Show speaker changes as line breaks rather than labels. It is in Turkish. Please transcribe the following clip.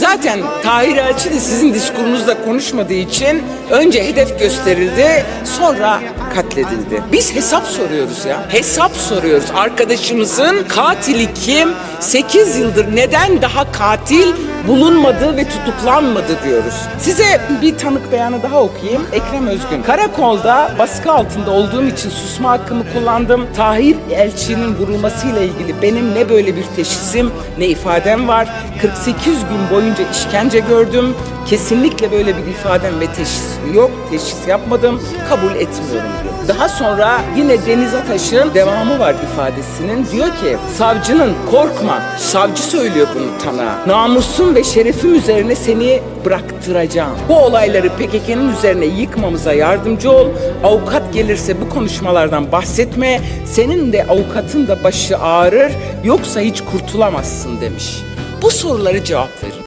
Zaten Tahir Elçi de sizin diskurunuzda konuşmadığı için önce hedef gösterildi, sonra katledildi. Biz hesap soruyoruz ya. Hesap soruyoruz. Arkadaşımızın katili kim? 8 yıldır neden daha katil bulunmadı ve tutuklanmadı diyoruz. Size bir tanık beyanı daha okuyayım. Ekrem Özgün. Karakolda baskı altında olduğum için susma hakkımı kullandım. Tahir Elçi'nin vurulmasıyla ilgili benim ne böyle bir teşhisim ne ifadem var. 48 gün boyunca işkence gördüm. Kesinlikle böyle bir ifadem ve teşhisim yok. Teşhis yapmadım. Kabul etmiyorum diyor. Daha sonra yine Deniz Ataş'ın devamı var ifadesinin. Diyor ki savcının korkma. Savcı söylüyor bunu tanığa. Namusum ve şerefim üzerine seni bıraktıracağım. Bu olayları PKK'nın üzerine yıkmamıza yardımcı ol. Avukat gelirse bu konuşmalardan bahsetme. Senin de avukatın da başı ağrır. Yoksa hiç kurtulamazsın demiş. Bu soruları cevap verin.